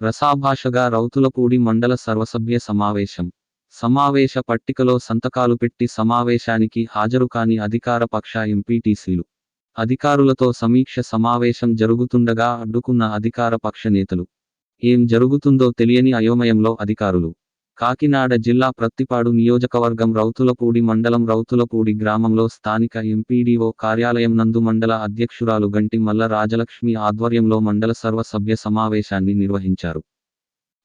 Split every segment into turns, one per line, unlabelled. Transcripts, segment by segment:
రసాభాషగా రౌతులపూడి మండల సర్వసభ్య సమావేశం. సమావేశ పట్టికలో సంతకాలు పెట్టి సమావేశానికి హాజరు కాని అధికార పక్ష ఎంపీటీసీలు. అధికారులతో సమీక్ష సమావేశం జరుగుతుండగా అడ్డుకున్న అధికార పక్ష నేతలు. ఏం జరుగుతుందో తెలియని అయోమయంలో అధికారులు. కాకినాడ జిల్లా ప్రత్తిపాడు నియోజకవర్గం రౌతులపూడి మండలం రౌతులపూడి గ్రామంలో స్థానిక ఎంపీడీఓ కార్యాలయం నందు మండల అధ్యక్షురాలు గంటి మల్ల రాజలక్ష్మి ఆధ్వర్యంలో మండల సర్వసభ్య సమావేశాన్ని నిర్వహించారు.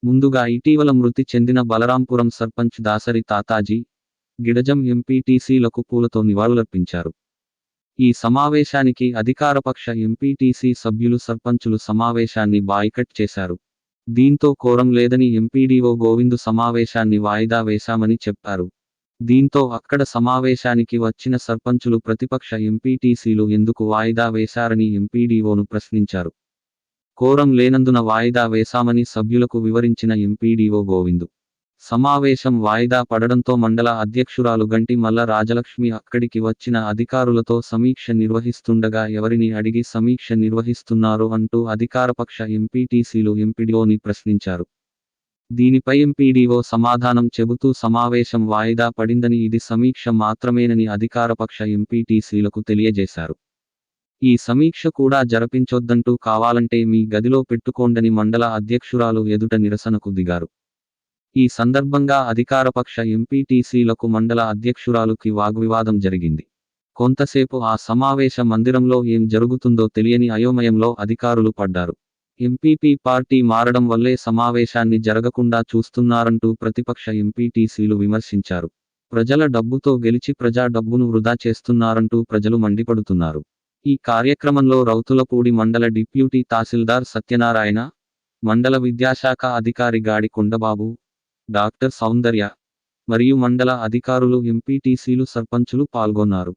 ముందుగా ఇటీవల మృతి చెందిన బలరాంపురం సర్పంచ్ దాసరి తాతాజీ గిడజం ఎంపీటీసీలకు పూలతో నివాళులర్పించారు. ఈ సమావేశానికి అధికారపక్ష ఎంపీటీసీ సభ్యులు సర్పంచులు సమావేశాన్ని బాయ్కట్ చేశారు. దీంతో కోరం లేదని ఎంపీడీఓ గోవిందు సమావేశాన్ని వాయిదా వేశామని చెప్పారు. దీంతో అక్కడ సమావేశానికి వచ్చిన సర్పంచులు ప్రతిపక్ష ఎంపీటీసీలు ఎందుకు వాయిదా వేశారని ఎంపీడీఓను ప్రశ్నించారు. కోరం లేనందున వాయిదా వేశామని సభ్యులకు వివరించిన ఎంపీడీఓ గోవిందు. సమావేశం వాయిదా పడడంతో మండల అధ్యక్షురాలు గంటి మల్ల రాజలక్ష్మి అక్కడికి వచ్చిన అధికారులతో సమీక్ష నిర్వహిస్తుండగా ఎవరిని అడిగి సమీక్ష నిర్వహిస్తున్నారు అంటూ అధికారపక్ష ఎంపీటీసీలు ఎంపీడీఓని ప్రశ్నించారు. దీనిపై ఎంపీడీఓ సమాధానం చెబుతూ సమావేశం వాయిదా పడిందని ఇది సమీక్ష మాత్రమేనని అధికారపక్ష ఎంపీటీసీలకు తెలియజేశారు. ఈ సమీక్ష కూడా జరపించొద్దంటూ కావాలంటే మీ గదిలో పెట్టుకోండని మండల అధ్యక్షురాలు ఎదుట నిరసనకు దిగారు. ఈ సందర్భంగా అధికారపక్ష ఎంపీటీసీలకు మండల అధ్యక్షురాలుకి వాగ్వివాదం జరిగింది. కొంతసేపు ఆ సమావేశ మందిరంలో ఏం జరుగుతుందో తెలియని అయోమయంలో అధికారులు పడ్డారు. ఎంపీపీ పార్టీ మారడం వల్లే సమావేశాన్ని జరగకుండా చూస్తున్నారంటూ ప్రతిపక్ష ఎంపీటీసీలు విమర్శించారు. ప్రజల డబ్బుతో గెలిచి ప్రజా డబ్బును వృధా చేస్తున్నారంటూ ప్రజలు మండిపడుతున్నారు. ఈ కార్యక్రమంలో రౌతులపూడి మండల డిప్యూటీ తహసీల్దార్ సత్యనారాయణ మండల విద్యాశాఖ అధికారి గాడి కొండబాబు డాక్టర్ సౌందర్య మరియు మండల అధికారులు ఎంపీటీసీలు సర్పంచులు పాల్గొన్నారు.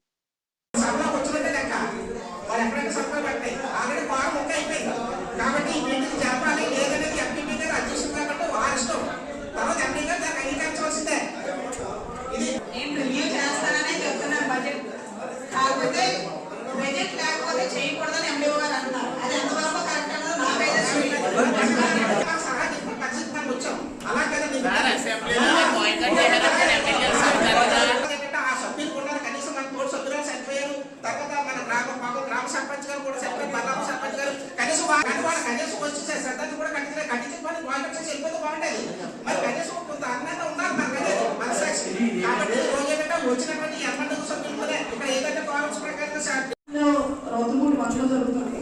వచ్చినటువంటి ఎమ్మెల్యే సభ్యులు కూడా ఇక్కడ ఏదైతే కావాల్సిన ప్రకారంగా సార్
రౌతులపూడి మంచులో జరుగుతుంది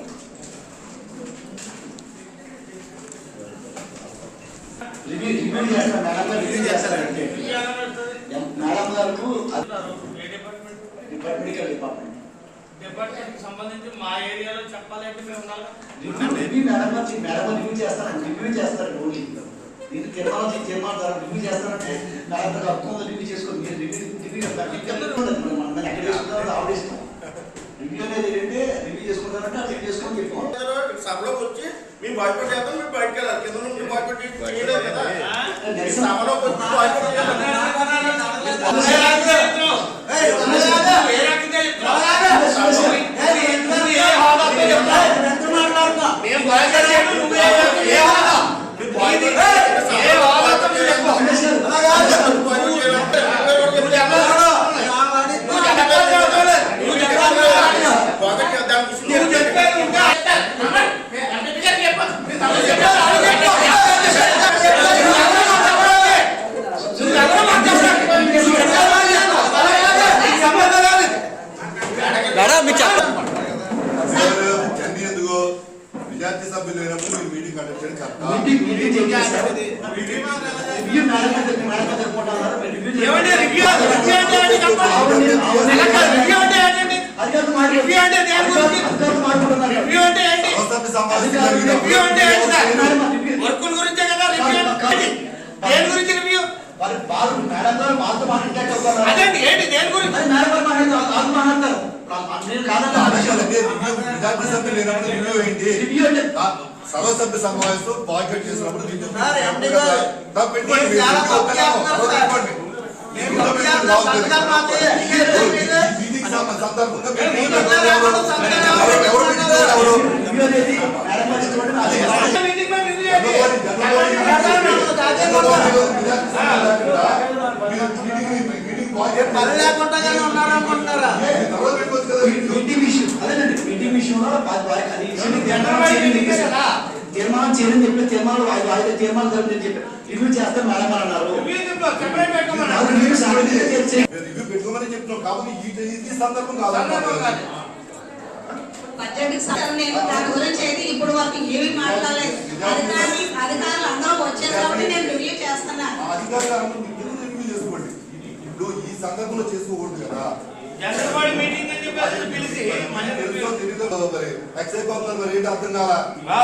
చేస్తారు? డిపార్ట్మెంట్ డిపార్ట్మెంట్
డిపార్ట్మెంట్ సంబంధించి మా ఏరియాలో చెప్పాలంటే
మేడం గారు రివ్యూ చేస్తారండి ఓన్లీ తీర్మానం ద్వారా రివ్యూ చేస్తారంటే మేడం గారు అర్థం రివ్యూ చేసుకోండి మీరు రివ్యూ రివ్యూ అనేది ఏంటంటే రివ్యూ చేసుకుంటారంటే రివ్యూ చేసుకొని చెప్పాం
సభలోకి వచ్చి మీ బాయ్కట్ చేద్దాం మీరు బయటకు వెళ్ళాలి కింద నుండి బాయ్కట్ చేయలేదు కదా ఈ సభలోకి వచ్చి బాయ్కట్
విద్యార్థి సభ్యులు లేనప్పుడు మీరు మీటింగ్ కండక్ట్ చేయడం కరెక్టా
మీటింగ్ మీటింగ్ చేంజ్ చేస్తారు రివ్యూ మేడం గారు మేడం గారు
విద్యార్థి సభ్యులు లేనప్పుడు రివ్యూ ఏంటి? సర్వ సభ్య సమావేశం బాయ్కట్ చేసినప్పుడు రివ్యూ
తీర్మానం చేయండి చెప్పి తీర్మానం వాయి- వాయిదా తీర్మానం జరుగుతుంది చెప్పి రివ్యూ చేస్తే మేడం అని అన్నారు.
రివ్యూ
పెట్టుకోమని చెప్తున్నాం కాబట్టి ఇది సందర్భం కాదు.
నేను దాని గురించి అయితే ఇప్పుడు వరకు ఏమీ మాట్లాడలేదు. అధికారులు అధికారులు అందరూ వచ్చారు కాబట్టి నేను రివ్యూ చేస్తున్నాను
ఇప్పుడు ఈ సందర్భంలో చేసుకోకూడదు కదా.
జనరల్ బాడీ మీటింగ్ అని చెప్పి అసలు పిలిచి మళ్ళీ రివ్యూ.
తెలుసో తెలీదో మరి. ఎక్సైజ్ అర్థం కదా?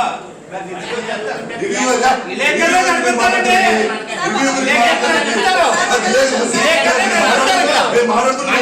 మాట్లాడుతున్నాం.